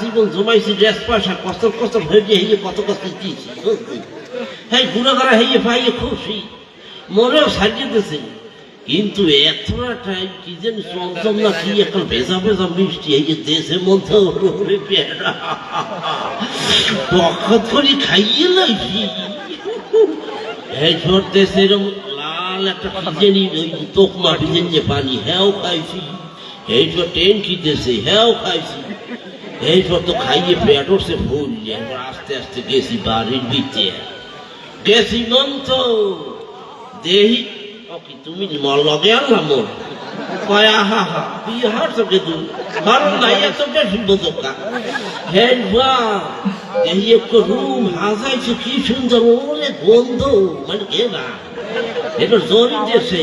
জীবন জমাইছি dress পয়সা, কষ্ট কষ্ট হয়ে হইয়ে কত কষ্ট দিয়েছি হ্যাঁ হইয়ে পাইয়ে খুশি। মনেও সাজিয়ে কিন্তু এতটা টাইম কি যেন না কি একটা ভেজা ভেজা মিষ্টি এই যে মধ্যে পক্ষত করে খাইয়ে লাইছি। ছোট দেশে এরকম লাল একটা কি জানি ওই তোক মাটি যে পানি হ্যাঁও খাইছি। এই তো টেন হ্যাঁও খাইছি। এই সব তো খাইয়ে পেট উঠছে ফুল এবার আস্তে আস্তে গেছি বাড়ির ভিতরে। গেছি মন্ত দেহি কি তুমি মল লগে আনলাম মোর কয় কি সুন্দর, ওরে গন্ধ। মানে কে না? এটা জরি দেশে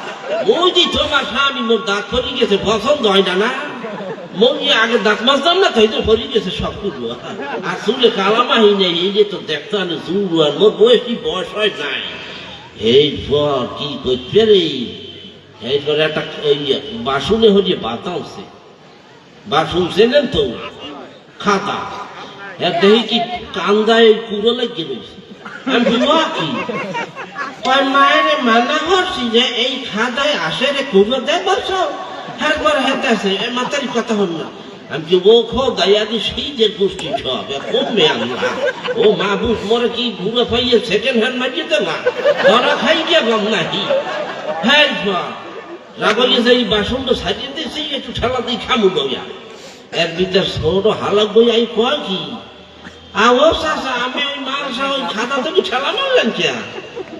কি তোমার স্বামী মোর দাঁত ফরি গেছে, পছন্দ হয় না না? মই আগে দাঁত মাজতাম না, তাই তো ফরি গেছে, সব কিছু আর চুলে কালামা হই নাই, এই যে তো দেখতে আনে মোর কি বয়স হয় নাই? এই পর কি রে? একটা, এই বাসনে হয়ে বাতাওছে বাসন চেনেন তো, খাতা। দেখি কি কান্দায় কুড়ো লাগিয়ে রয়েছে কয় মায়ের মানা করছি যে এই খাদায় আসে রে কুড়ো দেয় বসো একবার হেতেছে এ মাতারি কথা হল না। আমি কি ও খো গায়াদি সেই যে গোষ্ঠী সব, এ কমবে আমরা ও মা বুঝ, মরে কি ঘুরে পাইয়ে সেকেন্ড হ্যান্ড মারিয়ে দে না? ধরা খাই গিয়ে গম নাহি। হ্যাঁ রাগলে সেই বাসন তো সাজিয়ে দিয়েছি একটু ঠেলা দিয়ে খামু গইয়া এর ভিতর ছোট হালাক বই আই কয় কি? আও সাসা আমি ওই মারসা ওই খাতা থেকে ঠেলা মারলেন কে?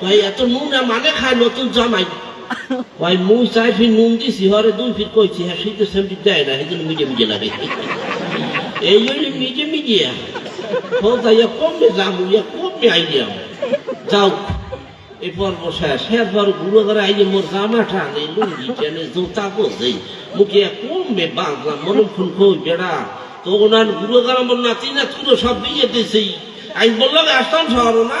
কই এত নুন মানে খায়, নতুন জামাই। কই মুই চাই নুন দিছি, হরে দুই ফির কইছি হ্যাঁ শীতের সেমটি দেয় না সেজন্য মিজে মিজে লাগে। এই জন্য মিজে মিজে খোঁজা ইয়া কমবে যাব ইয়া কমবে আইডিয়া যাও এরপর বসে শেষবার গুঁড়ো করে আইয়ে মোর জামা টানে, লুঙ্গি টেনে, জুতা বোঝে মুখে কমবে বাঁধলাম মনে খুন কই বেড়া। তো ওনার গুঁড়ো করে আমার নাতি না তুলো সব দিয়ে দিয়েছি আই বললাম আসতাম শহর না।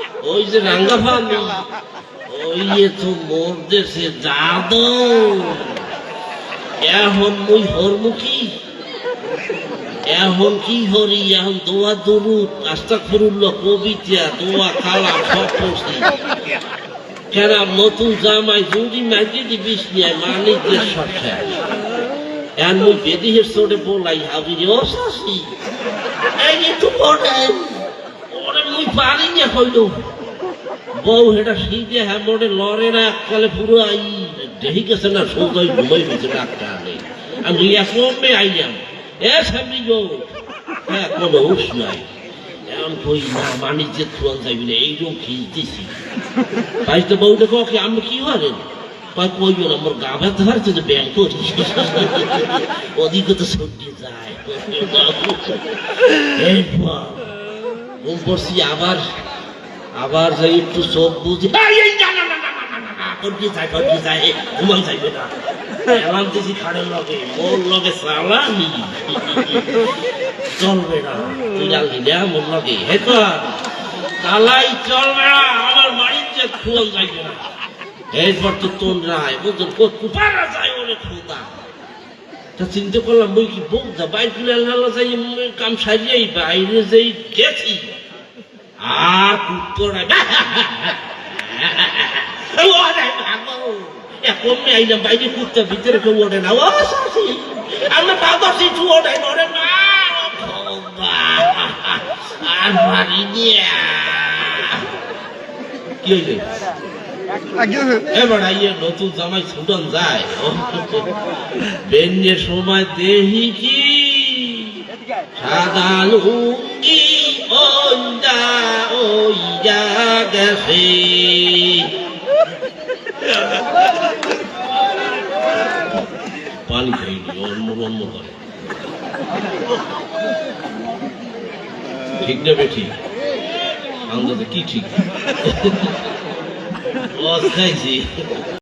ওই যে রাঙ্গাফানি ওই তো মোর দেশে এখন মুই হরমুখী। এখন কি হরি এখন দোয়া দরুদ আস্তা ফুরুল্ল কবিতা দোয়া খালা সব পড়ছি কেন নতুন জামাই যদি মাঝে দিবিস নিয়ে মানি সব শেষ। এখন মুই বেদিহের চোটে বলাই হাবি রে এই একটু পড়েন। পারি না হইল। বউ হেটা শিখে হ্যাঁ মোটে লড়ে না কালে পুরো আই দেখি গেছে না সোজাই ঘুমাই গেছে ডাক্তার আমি এখন আইলাম। এ সামনে গো হ্যাঁ কোনো হুশ নাই। এমন কই না বাণিজ্যের তুয়ান যাবি না এইরকম খিলতেছি। পাইতে বউ দেখো কি, আমি কি হলেন কয়, কই না আমার গা ব্যথা হারছে যে ব্যায়াম করি তো সর্দি যায়। এরপর বসি আবার আবার যাই একটু চোখ বুঝি লগে। মোর লগে সালামি। চলবে না। লগে। হে তো, কালাই চলবে না, আমার বাড়িতে খুব যাইবে এরপর তো তোর নাই বুঝলি? কোথায় যায় তা চিন্তা করলাম বই কি খুলে আল্লাহ যাই কাম সারিয়াই বাইরে যেই গেছি। আর কুত্তরা কুত্তা ভিতরে না। কি হইলে? এবার আইয়ে নতুন জামাই ছুটন যায়। সময় দেহি পানি ঠিক না বেঠি? আন্দাজে কি ঠিক? খাইছি